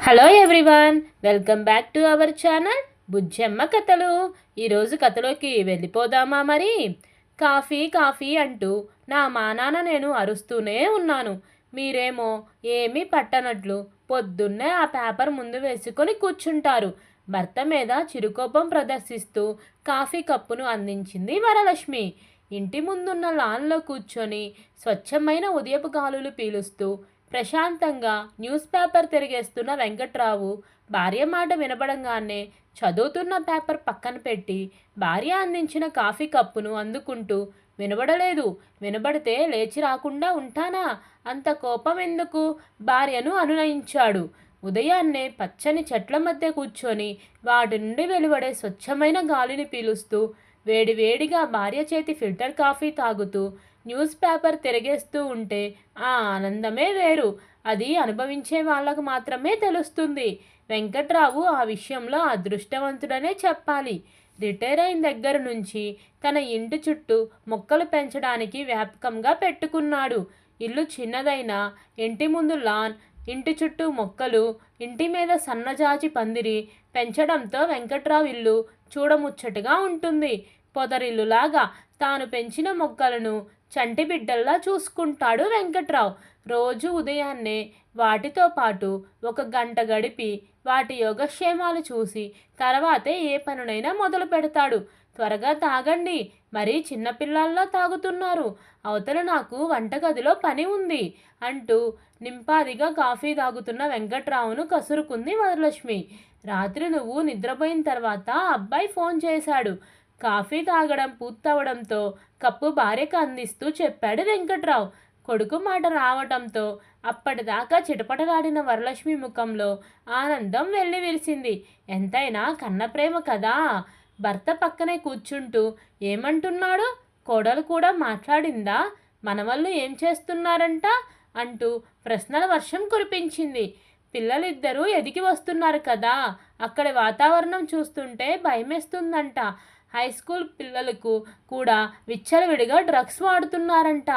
Hello everyone welcome back to our channel Bujjamma కథలు. ఈరోజు కథలోకి వెళ్ళిపోదామా మరి? కాఫీ కాఫీ అంటూ నా మానాన నేను అరుస్తూనే ఉన్నాను. మీరేమో ఏమీ పట్టనట్లు పొద్దున్నే ఆ పేపర్ ముందు వేసుకొని కూర్చుంటారు. భర్త మీద చిరుకోపం ప్రదర్శిస్తూ కాఫీ కప్పును అందించింది వరలక్ష్మి. ఇంటి ముందున్న లాన్లో కూర్చొని స్వచ్ఛమైన ఉదయపు గాలులు పీలుస్తూ ప్రశాంతంగా న్యూస్ పేపర్ తిరిగేస్తున్న వెంకట్రావు భార్య మాట వినపడంగానే చదువుతున్న పేపర్ పక్కన పెట్టి భార్య అందించిన కాఫీ కప్పును అందుకుంటూ వినబడలేదు వినబడితే లేచి రాకుండా ఉంటానా? అంత కోపం ఎందుకు భార్యను అనునయించాడు. ఉదయాన్నే పచ్చని చెట్ల మధ్య కూర్చొని వాటి నుండి వెలువడే స్వచ్ఛమైన గాలిని పీలుస్తూ వేడివేడిగా భార్య చేతి ఫిల్టర్ కాఫీ తాగుతూ న్యూస్ పేపర్ తిరిగేస్తూ ఉంటే ఆ ఆనందమే వేరు. అది అనుభవించే వాళ్ళకు మాత్రమే తెలుస్తుంది. వెంకట్రావు ఆ విషయంలో అదృష్టవంతుడనే చెప్పాలి. రిటైర్ అయిన దగ్గర నుంచి తన ఇంటి చుట్టూ మొక్కలు పెంచడానికి వ్యాపకంగా పెట్టుకున్నాడు. ఇల్లు చిన్నదైనా ఇంటి ముందు లాన్ ఇంటి చుట్టూ మొక్కలు ఇంటి మీద సన్నజాజి పందిరి పెంచడంతో వెంకట్రావు ఇల్లు చూడముచ్చటగా ఉంటుంది. పొదరిల్లులాగా తాను పెంచిన మొక్కలను చంటి బిడ్డల్లా చూసుకుంటాడు వెంకట్రావు. రోజు ఉదయాన్నే వాటితో పాటు ఒక గంట గడిపి వాటి యోగక్షేమాలు చూసి తర్వాతే ఏ పనునైనా మొదలు పెడతాడు. త్వరగా తాగండి మరీ చిన్నపిల్లల్లో తాగుతున్నారు. అవతల నాకు వంటగదిలో పని ఉంది అంటూ నింపాదిగా కాఫీ తాగుతున్న వెంకట్రావును కసురుకుంది వరలక్ష్మి. రాత్రి నువ్వు నిద్రపోయిన తర్వాత అబ్బాయి ఫోన్ చేశాడు. కాఫీ తాగడం పూర్తవడంతో కప్పు భార్యకు అందిస్తూ చెప్పాడు వెంకట్రావు. కొడుకు మాట రావటంతో అప్పటిదాకా చిటపటలాడిన వరలక్ష్మి ముఖంలో ఆనందం వెళ్ళి విరిసింది ఎంతైనా కన్న ప్రేమ కదా? భర్త పక్కనే కూర్చుంటూ ఏమంటున్నాడు? కోడలు కూడా మాట్లాడిందా? మనవళ్ళు ఏం చేస్తున్నారంట? అంటూ ప్రశ్నల వర్షం కురిపించింది. పిల్లలిద్దరూ ఎదిగి వస్తున్నారు కదా? అక్కడి వాతావరణం చూస్తుంటే భయమేస్తుందంట. హై స్కూల్ పిల్లలకు కూడా విచ్చలవిడిగా డ్రగ్స్ వాడుతున్నారంట.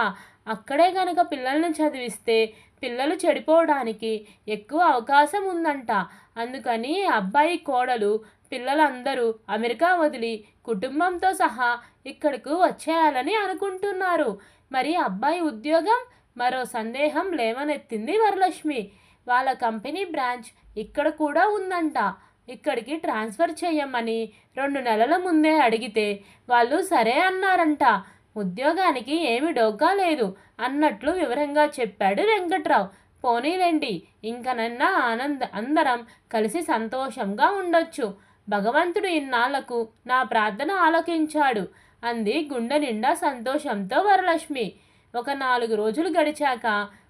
అక్కడే గనక పిల్లల్ని చదివిస్తే పిల్లలు చెడిపోవడానికి ఎక్కువ అవకాశం ఉందంట. అందుకని అబ్బాయి కోడలు పిల్లలందరూ అమెరికా వదిలి కుటుంబంతో సహా ఇక్కడకు వచ్చేయాలని అనుకుంటున్నారు. మరి అబ్బాయి ఉద్యోగం? మరో సందేహం లేవనెత్తింది వరలక్ష్మి. వాళ్ళ కంపెనీ బ్రాంచ్ ఇక్కడ కూడా ఉందంట. ఇక్కడికి ట్రాన్స్ఫర్ చేయమని రెండు నెలల ముందే అడిగితే వాళ్ళు సరే అన్నారంట. ఉద్యోగానికి ఏమి డోకా లేదు అన్నట్లు వివరంగా చెప్పాడు వెంకట్రావు. పోనీలేండి ఇంకనన్నా ఆనంద అందరం కలిసి సంతోషంగా ఉండొచ్చు. భగవంతుడు ఇన్నాళ్ళకు నా ప్రార్థన ఆలకించాడు అంది గుండె నిండా సంతోషంతో వరలక్ష్మి. ఒక నాలుగు రోజులు గడిచాక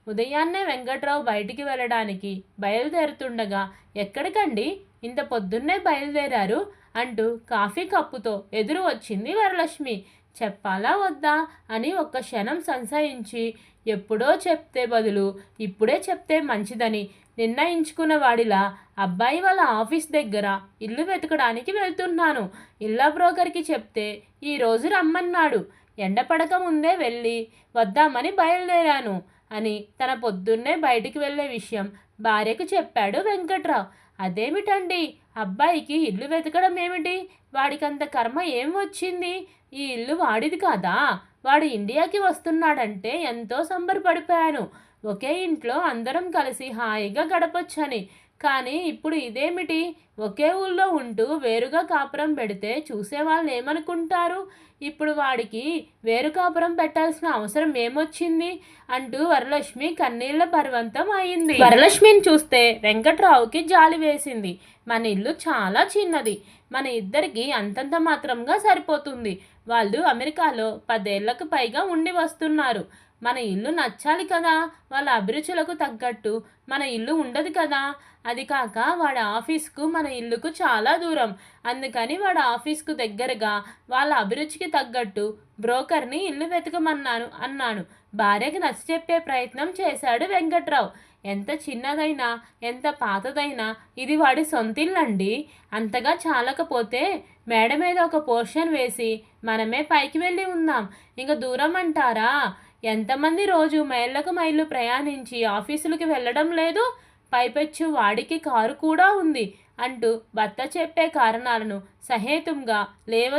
ఉదయాన్నే వెంకట్రావు బయటికి వెళ్ళడానికి బయలుదేరుతుండగా ఎక్కడికండి? ఇంత పొద్దున్నే బయలుదేరారు అంటూ కాఫీ కప్పుతో ఎదురు వచ్చింది వరలక్ష్మి. చెప్పాలా వద్దా అని ఒక్క క్షణం సంశయించి ఎప్పుడో చెప్తే బదులు ఇప్పుడే చెప్తే మంచిదని నిర్ణయించుకున్న వాడిలా అబ్బాయి వాళ్ళ ఆఫీస్ దగ్గర ఇల్లు వెతకడానికి వెళ్తున్నాను. ఇల్లా బ్రోకర్కి చెప్తే ఈరోజు రమ్మన్నాడు. ఎండపడక ముందే వెళ్ళి వద్దామని బయలుదేరాను అని తన పొద్దున్నే బయటికి వెళ్ళే విషయం భార్యకు చెప్పాడు వెంకట్రావు. అదేమిటండి? అబ్బాయికి ఇల్లు వెతకడం ఏమిటి? వాడికంత కర్మ ఏం వచ్చింది? ఈ ఇల్లు వాడిది కాదా? వాడు ఇండియాకి వస్తున్నాడంటే ఎంతో సంబరపడిపోయాను. ఒకే ఇంట్లో అందరం కలిసి హాయిగా గడపొచ్చని. కానీ ఇప్పుడు ఇదేమిటి? ఒకే ఊళ్ళో ఉంటూ వేరుగా కాపురం పెడితే చూసేవాళ్ళు ఏమనుకుంటారు? ఇప్పుడు వాడికి వేరు కాపురం పెట్టాల్సిన అవసరం ఏమొచ్చింది? అంటూ వరలక్ష్మి కన్నీళ్ళ పర్వంతం అయింది. వరలక్ష్మిని చూస్తే వెంకట్రావుకి జాలి వేసింది. మన ఇల్లు చాలా చిన్నది. మన ఇద్దరికి అంతంత మాత్రంగా సరిపోతుంది. వాళ్ళు అమెరికాలో పదేళ్ళకు పైగా ఉండి వస్తున్నారు. మన ఇల్లు నచ్చాలి కదా వాళ్ళ అభిరుచులకు తగ్గట్టు. మన ఇల్లు ఉండదు కదా. అది కాక వాడి ఆఫీస్కు మన ఇల్లుకు చాలా దూరం. అందుకని వాడి ఆఫీస్కు దగ్గరగా వాళ్ళ అభిరుచికి తగ్గట్టు బ్రోకర్ని ఇల్లు వెతకమన్నాను అన్నాను. భార్యకి నచ్చ చెప్పే ప్రయత్నం చేశాడు వెంకట్రావు. ఎంత చిన్నదైనా ఎంత పాతదైనా ఇది వాడి సొంతిల్లండి. అంతగా చాలకపోతే మేడ మీద ఒక పోర్షన్ వేసి మనమే పైకి వెళ్ళి ఉందాం. ఇంక దూరం అంటారా ఎంతమంది రోజు మైళ్ళకు మైళ్ళు ప్రయాణించి ఆఫీసులకి వెళ్ళడం లేదు? పైపెచ్చు వాడికి కారు కూడా ఉంది అంటూ భర్త చెప్పే కారణాలను సహేతంగా లేవ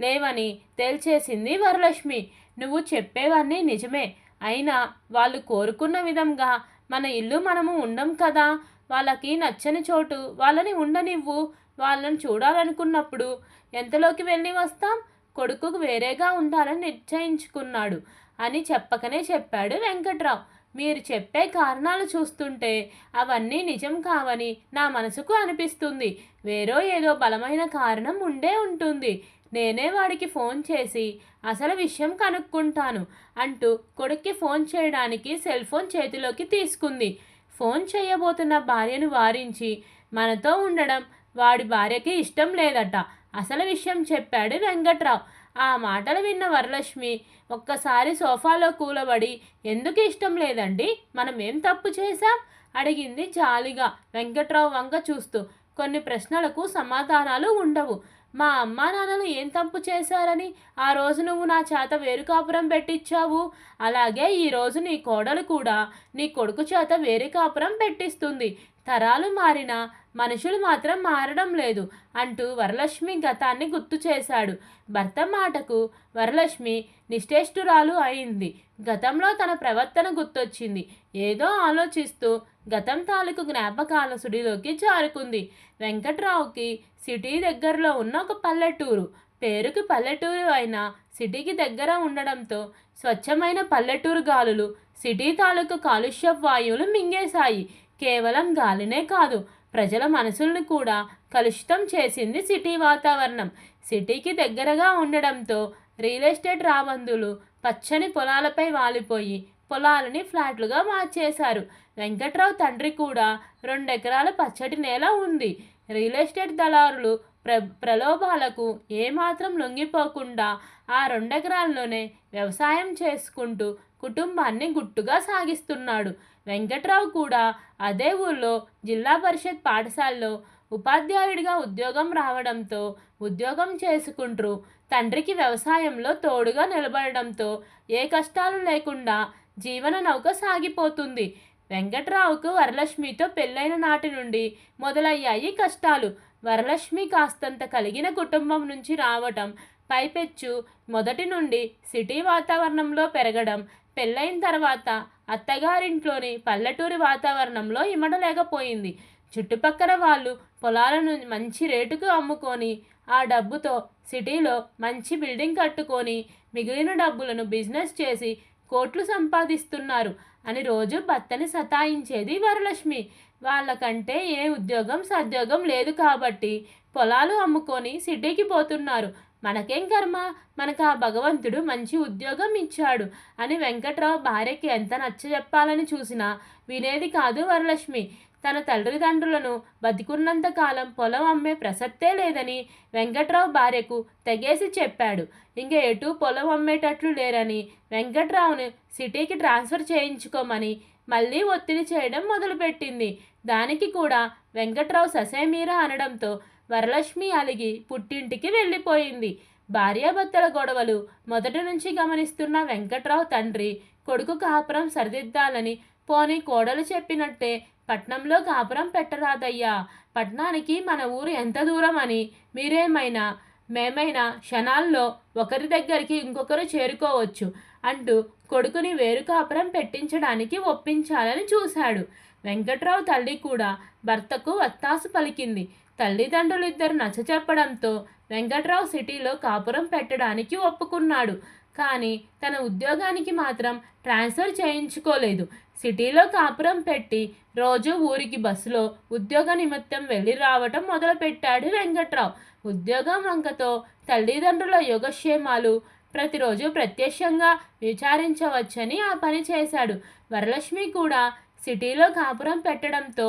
లేవని తేల్చేసింది వరలక్ష్మి. నువ్వు చెప్పేవన్నీ నిజమే. అయినా వాళ్ళు కోరుకున్న విధంగా మన ఇల్లు మనము ఉండం కదా? వాళ్ళకి నచ్చని చోటు వాళ్ళని ఉండనివ్వు. వాళ్ళని చూడాలనుకున్నప్పుడు ఎంతలోకి వెళ్ళి వస్తాం? కొడుకుకు వేరేగా ఉండాలని నిశ్చయించుకున్నాడు. అని చెప్పకనే చెప్పాడు వెంకట్రావు. మీరు చెప్పే కారణాలు చూస్తుంటే అవన్నీ నిజం కావని నా మనసుకు అనిపిస్తుంది. వేరో ఏదో బలమైన కారణం ఉండే ఉంటుంది. నేనే వాడికి ఫోన్ చేసి అసలు విషయం కనుక్కుంటాను అంటూ కొడుక్కి ఫోన్ చేయడానికి సెల్ ఫోన్ చేతిలోకి తీసుకుంది. ఫోన్ చేయబోతున్న భార్యను వారించి మనతో ఉండడం వాడి భార్యకి ఇష్టం లేదట. అసలు విషయం చెప్పాడు వెంకట్రావు. ఆ మాటలు విన్న వరలక్ష్మి ఒక్కసారి సోఫాలో కూలబడి ఎందుకు ఇష్టం లేదండి? మనం ఏం తప్పు చేశాం? అడిగింది జాలిగా వెంకట్రావు వంక చూస్తూ. కొన్ని ప్రశ్నలకు సమాధానాలు ఉండవు. మా అమ్మా నాన్నలు ఏం తప్పు చేశారని? ఆ రోజు నువ్వు నా చేత వేరు కాపురం పెట్టించావు అలాగే ఈరోజు నీ కోడలు కూడా నీ కొడుకు చేత వేరు కాపురం పెట్టిస్తుంది. తరాలు మారినా మనుషులు మాత్రం మారడం లేదు అంటూ వరలక్ష్మి గతాన్ని గుర్తు చేశాడు. భర్త మాటకు వరలక్ష్మి నిశ్చేష్టురాలు అయింది. గతంలో తన ప్రవర్తన గుర్తొచ్చింది. ఏదో ఆలోచిస్తూ గతం తాలూకు జ్ఞాపకాల సుడిలోకి జారుకుంది. వెంకట్రావుకి సిటీ దగ్గరలో ఉన్న ఒక పల్లెటూరు. పేరుకి పల్లెటూరు అయినా సిటీకి దగ్గర ఉండడంతో స్వచ్ఛమైన పల్లెటూరు గాలులు సిటీ తాలూకు కాలుష్య వాయువులు మింగేశాయి. కేవలం గాలినే కాదు ప్రజల మనసుల్ని కూడా కలుషితం చేసింది సిటీ వాతావరణం. సిటీకి దగ్గరగా ఉండడంతో రియల్ ఎస్టేట్ రాబందులు పచ్చని పొలాలపై వాలిపోయి పొలాలని ఫ్లాట్లుగా మార్చేశారు. వెంకట్రావు తండ్రి కూడా రెండెకరాల పచ్చటి నేల ఉంది. రియల్ ఎస్టేట్ దళారులు ప్ర ప్రలోభాలకు ఏమాత్రం లొంగిపోకుండా ఆ రెండెకరాల్లోనే వ్యవసాయం చేసుకుంటూ కుటుంబాన్ని గుట్టుగా సాగిస్తున్నాడు. వెంకట్రావు కూడా అదే ఊర్లో జిల్లా పరిషత్ పాఠశాలలో ఉపాధ్యాయుడిగా ఉద్యోగం రావడంతో ఉద్యోగం చేసుకుంటూ తండ్రికి వ్యవసాయంలో తోడుగా నిలబడడంతో ఏ కష్టాలు లేకుండా జీవన నౌక సాగిపోతుంది. వెంకట్రావుకు వరలక్ష్మితో పెళ్ళైన నాటి నుండి మొదలయ్యాయి కష్టాలు. వరలక్ష్మి కాస్తంత కలిగిన కుటుంబం నుంచి రావటం పైపెచ్చు మొదటి నుండి సిటీ వాతావరణంలో పెరగడం పెళ్ళైన తర్వాత అత్తగారింట్లోని పల్లెటూరి వాతావరణంలో ఇమడలేకపోయింది చుట్టుపక్కల వాళ్ళు పొలాలను మంచి రేటుకు అమ్ముకొని ఆ డబ్బుతో సిటీలో మంచి బిల్డింగ్ కట్టుకొని మిగిలిన డబ్బులను బిజినెస్ చేసి కోట్లు సంపాదిస్తున్నారు అని రోజు భర్తని సతాయించేది వరలక్ష్మి. వాళ్ళకంటే ఏ ఉద్యోగం సద్యోగం లేదు కాబట్టి పొలాలు అమ్ముకొని సిటీకి పోతున్నారు. మనకేం కర్మ? మనకు ఆ భగవంతుడు మంచి ఉద్యోగం ఇచ్చాడు అని వెంకట్రావు భార్యకి ఎంత నచ్చ చెప్పాలని చూసినా వినేది కాదు వరలక్ష్మి. తన తల్లిదండ్రులను బతికున్నంత కాలం పొలం అమ్మే ప్రసక్తే లేదని వెంకట్రావు భార్యకు తెగేసి చెప్పాడు. ఇంక ఎటు పొలం అమ్మేటట్లు లేరని వెంకట్రావును సిటీకి ట్రాన్స్ఫర్ చేయించుకోమని మళ్ళీ ఒత్తిడి చేయడం మొదలుపెట్టింది. దానికి కూడా వెంకట్రావు ససేమీరా అనడంతో వరలక్ష్మి అలిగి పుట్టింటికి వెళ్ళిపోయింది. భార్యాభర్తల గొడవలు మొదటి నుంచి గమనిస్తున్న వెంకట్రావు తండ్రి కొడుకు కాపురం సరిదిద్దాలని పోనీ కోడలు చెప్పినట్టే పట్నంలో కాపురం పెట్టరాదయ్యా. పట్నానికి మన ఊరు ఎంత దూరం అని మీరేమైనా మేమైనా క్షణాల్లో ఒకరి దగ్గరికి ఇంకొకరు చేరుకోవచ్చు అంటూ కొడుకుని వేరు కాపురం పెట్టించడానికి ఒప్పించాలని చూశాడు. వెంకట్రావు తల్లి కూడా భర్తకు వత్తాసు పలికింది. తల్లిదండ్రులు ఇద్దరు నచ్చచెప్పడంతో వెంకట్రావు సిటీలో కాపురం పెట్టడానికి ఒప్పుకున్నాడు. కానీ తన ఉద్యోగానికి మాత్రం ట్రాన్స్ఫర్ చేయించుకోలేదు. సిటీలో కాపురం పెట్టి రోజు ఊరికి బస్సులో ఉద్యోగ నిమిత్తం వెళ్ళి రావటం మొదలుపెట్టాడు వెంకట్రావు. ఉద్యోగం వంకతో తల్లిదండ్రుల యోగక్షేమాలు ప్రతిరోజు ప్రత్యక్షంగా విచారించవచ్చని ఆ పని చేశాడు. వరలక్ష్మి కూడా సిటీలో కాపురం పెట్టడంతో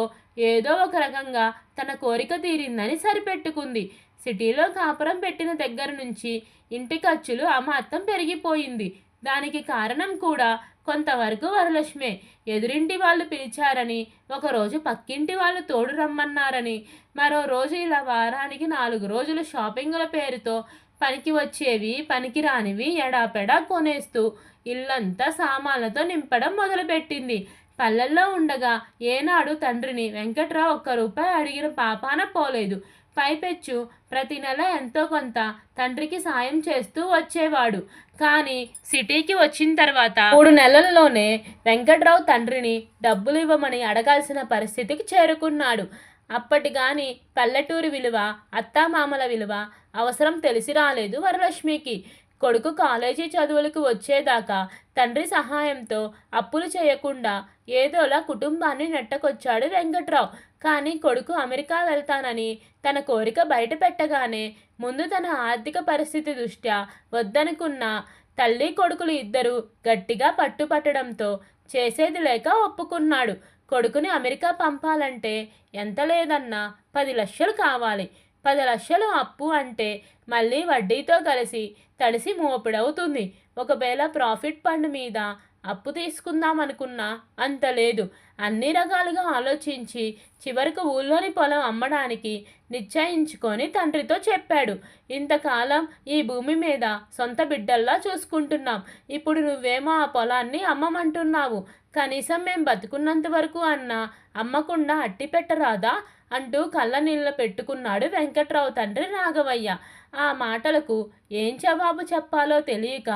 ఏదో ఒక రకంగా తన కోరిక తీరిందని సరిపెట్టుకుంది. సిటీలో కాపురం పెట్టిన దగ్గర నుంచి ఇంటి ఖర్చులు అమాత్తం పెరిగిపోయింది. దానికి కారణం కూడా కొంతవరకు వరలక్ష్మే. ఎదురింటి వాళ్ళు పిలిచారని ఒకరోజు పక్కింటి వాళ్ళు తోడు రమ్మన్నారని మరో రోజు ఇలా వారానికి నాలుగు రోజులు షాపింగుల పేరుతో పనికి వచ్చేవి పనికి రానివి ఎడాపెడా కొనేస్తూ ఇల్లంతా సామాన్లతో నింపడం మొదలుపెట్టింది. పల్లెల్లో ఉండగా ఏనాడు తండ్రిని వెంకట్రావు ఒక్క రూపాయి అడిగిన పాపాన పోలేదు. పైపెచ్చు ప్రతి నెల ఎంతో కొంత తండ్రికి సాయం చేస్తూ వచ్చేవాడు. కానీ సిటీకి వచ్చిన తర్వాత మూడు నెలల్లోనే వెంకట్రావు తండ్రిని డబ్బులు ఇవ్వమని అడగాల్సిన పరిస్థితికి చేరుకున్నాడు. అప్పటి కానీ పల్లెటూరి విలువ అత్తామామల విలువ అవసరం తెలిసి రాలేదు వరలక్ష్మికి. కొడుకు కాలేజీ చదువులకు వచ్చేదాకా తండ్రి సహాయంతో అప్పులు చేయకుండా ఏదోలా కుటుంబాన్ని నెట్టకొచ్చాడు వెంకట్రావు. కానీ కొడుకు అమెరికా వెళ్తానని తన కోరిక బయట పెట్టగానే ముందు తన ఆర్థిక పరిస్థితి దృష్ట్యా వద్దనుకున్న తల్లి కొడుకులు ఇద్దరు గట్టిగా పట్టుపట్టడంతో చేసేది లేక ఒప్పుకున్నాడు. కొడుకుని అమెరికా పంపాలంటే ఎంత లేదన్నా పది లక్షలు కావాలి. పది లక్షలు అప్పు అంటే మళ్ళీ వడ్డీతో కలిసి తడిసి మోపిడవుతుంది. ఒకవేళ ప్రాఫిట్ ఫండ్ మీద అప్పు తీసుకుందాం అనుకున్నా అంత లేదు. అన్ని రకాలుగా ఆలోచించి చివరకు ఊళ్ళోని పొలం అమ్మడానికి నిశ్చయించుకొని తండ్రితో చెప్పాడు. ఇంతకాలం ఈ భూమి మీద సొంత బిడ్డల్లా చూసుకుంటున్నాం. ఇప్పుడు నువ్వేమో ఆ పొలాన్ని అమ్మమంటున్నావు. కనీసం మేము బతుకున్నంత వరకు అన్నా అమ్మకుండా అట్టి పెట్టరాదా? అంటూ కళ్ళ నీళ్ళ పెట్టుకున్నాడు వెంకట్రావు తండ్రి రాఘవయ్య. ఆ మాటలకు ఏం జవాబు చెప్పాలో తెలియక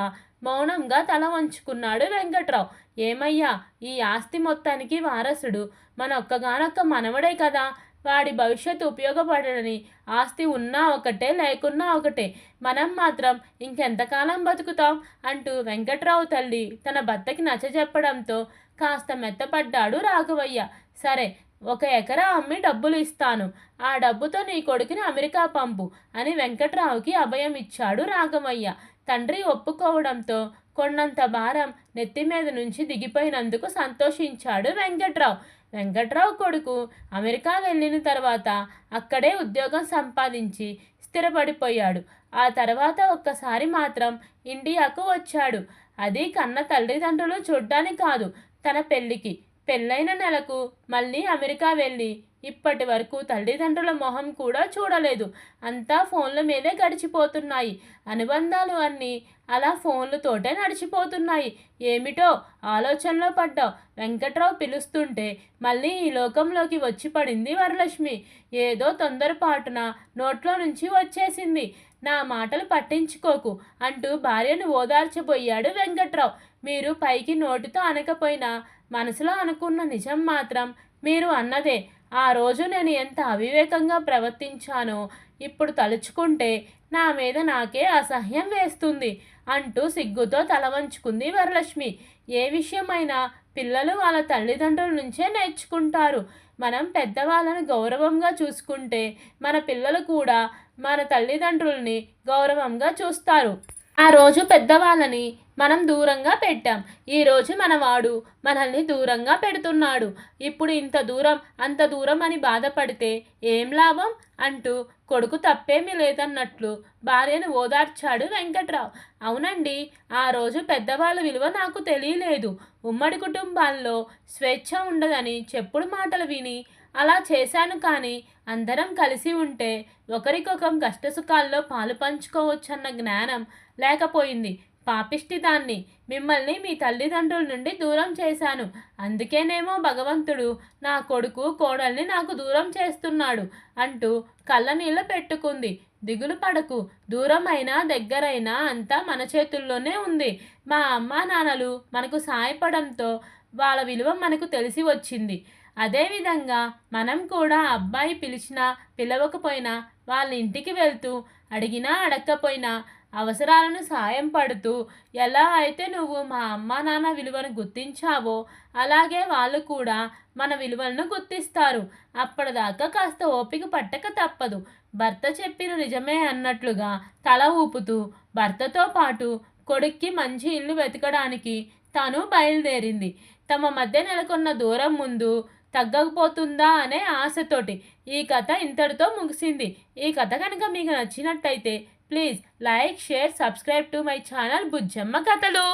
మౌనంగా తల వంచుకున్నాడు వెంకట్రావు. ఏమయ్యా ఈ ఆస్తి మొత్తానికి వారసుడు. మన ఒక్కగానొక్క మనవడే కదా. వాడి భవిష్యత్తు ఉపయోగపడని ఆస్తి ఉన్నా ఒకటే లేకున్నా ఒకటే. మనం మాత్రం ఇంకెంతకాలం బతుకుతాం? అంటూ వెంకట్రావు తల్లి తన భర్తకి నచ్చజెప్పడంతో కాస్త మెత్తపడ్డాడు రాఘవయ్య. సరే ఒక ఎకరా అమ్మి డబ్బులు ఇస్తాను. ఆ డబ్బుతో నీ కొడుకుని అమెరికా పంపు అని వెంకట్రావుకి అభయం ఇచ్చాడు రాఘవయ్య. తండ్రి ఒప్పుకోవడంతో కొన్నంత భారం నెత్తి మీద నుంచి దిగిపోయినందుకు సంతోషించాడు వెంకట్రావు. వెంకట్రావు కొడుకు అమెరికా వెళ్ళిన తర్వాత అక్కడే ఉద్యోగం సంపాదించి స్థిరపడిపోయాడు. ఆ తర్వాత ఒక్కసారి మాత్రం ఇండియాకు వచ్చాడు. అది కన్న తల్లిదండ్రులు చూడ్డానికి కాదు తన పెళ్ళికి పెళ్ళైన నెలకు మళ్ళీ అమెరికా వెళ్ళి ఇప్పటి వరకు తల్లిదండ్రుల మొహం కూడా చూడలేదు. అంతా ఫోన్ల మీదే గడిచిపోతున్నాయి. అనుబంధాలు అన్నీ అలా ఫోన్లతోటే నడిచిపోతున్నాయి. ఏమిటో ఆలోచనలో పడ్డావు. వెంకట్రావు పిలుస్తుంటే మళ్ళీ ఈ లోకంలోకి వచ్చి పడింది వరలక్ష్మి. ఏదో తొందరపాటున నోట్లో నుంచి వచ్చేసింది. నా మాటలు పట్టించుకోకు అంటూ భార్యను ఓదార్చబోయాడు వెంకట్రావు. మీరు పైకి నోటితో అనకపోయినా మనసులో అనుకున్న నిజం మాత్రం మీరు అన్నదే. ఆ రోజు నేను ఎంత అవివేకంగా ప్రవర్తించానో ఇప్పుడు తలుచుకుంటే నా మీద నాకే అసహ్యం వేస్తుంది అంటూ సిగ్గుతో తలవంచుకుంది వరలక్ష్మి. ఏ విషయమైనా పిల్లలు వాళ్ళ తల్లిదండ్రుల నుంచే నేర్చుకుంటారు. మనం పెద్దవాళ్ళని గౌరవంగా చూసుకుంటే మన పిల్లలు కూడా మన తల్లిదండ్రుల్ని గౌరవంగా చూస్తారు. ఆ రోజు పెద్దవాళ్ళని మనం దూరంగా పెట్టాం. ఈరోజు మనవాడు మనల్ని దూరంగా పెడుతున్నాడు. ఇప్పుడు ఇంత దూరం అంత దూరం అని బాధపడితే ఏం లాభం? అంటూ కొడుకు తప్పేమీ లేదన్నట్లు భార్యను ఓదార్చాడు వెంకట్రావు. అవునండి ఆ రోజు పెద్దవాళ్ళ విలువ నాకు తెలియలేదు. ఉమ్మడి కుటుంబాల్లో స్వేచ్ఛ ఉండదని చెప్పుడు మాటలు విని అలా చేశాను కానీ అందరం కలిసి ఉంటే ఒకరికొకం కష్టసుఖాల్లో పాలు పంచుకోవచ్చన్న జ్ఞానం లేకపోయింది. పాపిష్టి దాన్ని. మిమ్మల్ని మీ తల్లిదండ్రుల నుండి దూరం చేశాను. అందుకేనేమో భగవంతుడు నా కొడుకు కోడల్ని నాకు దూరం చేస్తున్నాడు అంటూ కళ్ళనీళ్ళ పెట్టుకుంది. దిగులు పడకు. దూరమైనా దగ్గరైనా అంతా మన చేతుల్లోనే ఉంది. మా అమ్మా నాన్నలు మనకు సాయపడంతో వాళ్ళ విలువ మనకు తెలిసి వచ్చింది. అదేవిధంగా మనం కూడా అబ్బాయి పిలిచినా పిలవకపోయినా వాళ్ళ ఇంటికి వెళ్తూ అడిగినా అడగకపోయినా అవసరాలను సాయం పడుతూ ఎలా అయితే నువ్వు మా అమ్మ నాన్న విలువను గుర్తించావో అలాగే వాళ్ళు కూడా మన విలువలను గుర్తిస్తారు. అప్పటిదాకా కాస్త ఓపిక పట్టక తప్పదు. భర్త చెప్పిన నిజమే అన్నట్లుగా తల ఊపుతూ భర్తతో పాటు కొడుక్కి మంచి ఇల్లు వెతకడానికి తాను బయలుదేరింది. తమ మధ్య నెలకొన్న దూరం ముందు తగ్గకపోతుందా అనే ఆశతోటి ఈ కథ ఇంతటితో ముగిసింది. ఈ కథ కనుక మీకు నచ్చినట్టయితే please like share subscribe to my channel Bujjamma కథలు